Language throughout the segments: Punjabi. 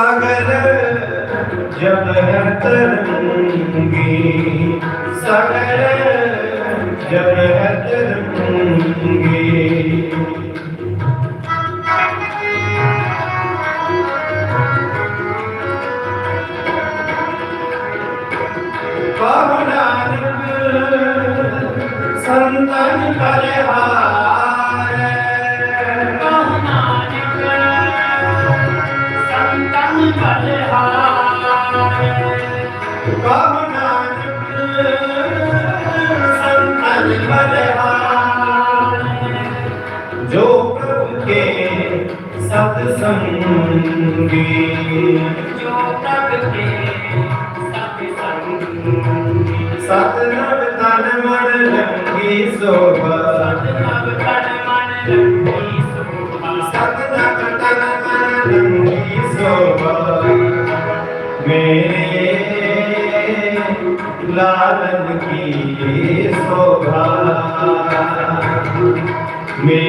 सागर जब है तरंगी। सागर जब है तरंगी संतन करे हार। ਸਤਨਾਮ ਤਨ ਮਨ ਰੰਗੀ ਸੋਭਾ ਸਤਿਨਾਮ ਤਨ ਮਨ ਰੰਗੀ ਸੋਭਾ ਸਤਨਾਮ ਤਨ ਮਨ ਰੰਗੀ ਸੋਭਾ ਮੇਰੇ ਲਾਲਨ ਕੀ ਸੋਭਾ ਮੇਰੇ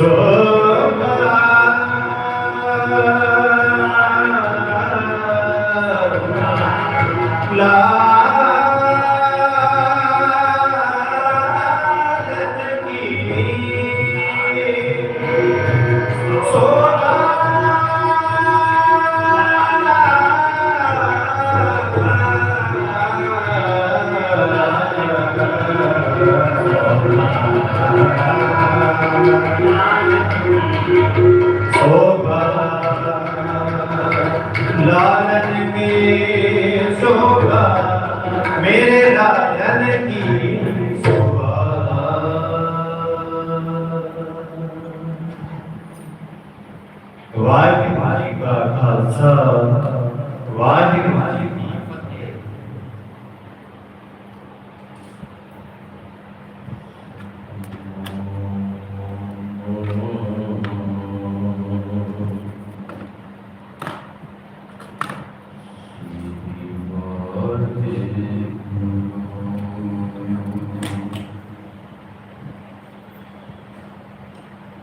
Oh. ਲਾਇਨ ਕੀ ਸੋਭਾ ਮੇਰੇ ਲਾਇਨ ਕੀ ਸੋਭਾ ਵਾਹਿਗੁਰੂ ਜੀ ਕਾ ਖਾਲਸਾ ਵਾਹਿਗੁਰੂ ਜੀ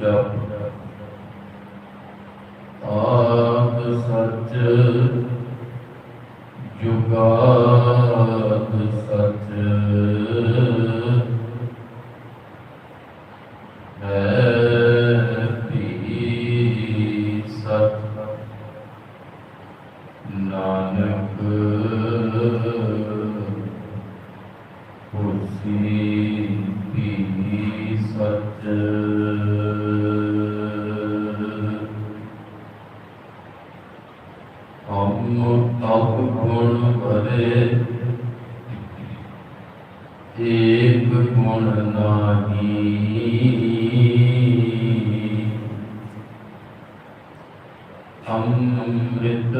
ਜਪ। ਆਦ ਸੱਚ ਹਮ ਅਬ ਗੁਣ ਭਰੇ ਏ ਏਕ ਗੁਣ ਨਾਹੀ ਅੰਮ੍ਰਿਤ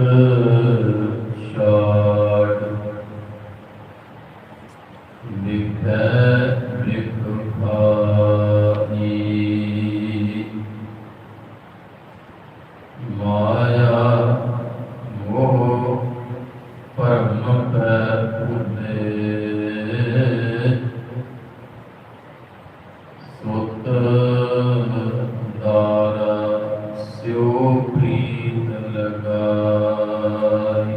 ਪ੍ਰੀਤ ਲਗਾਈ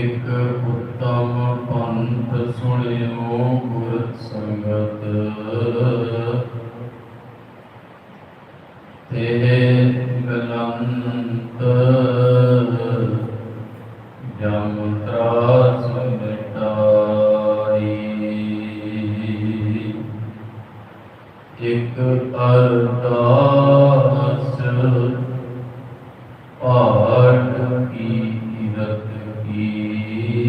ਇਕ ਉੱਤਮ ਪੰਥ ਸੁਣਿਓ ਗੁਰ ਸੰਗਤ ਤੇ ਗਲੰਤ ਜਮ ਤਰਾਸ ਮਿਟਾਈ। ਇਕ ਅਰਦਾਸ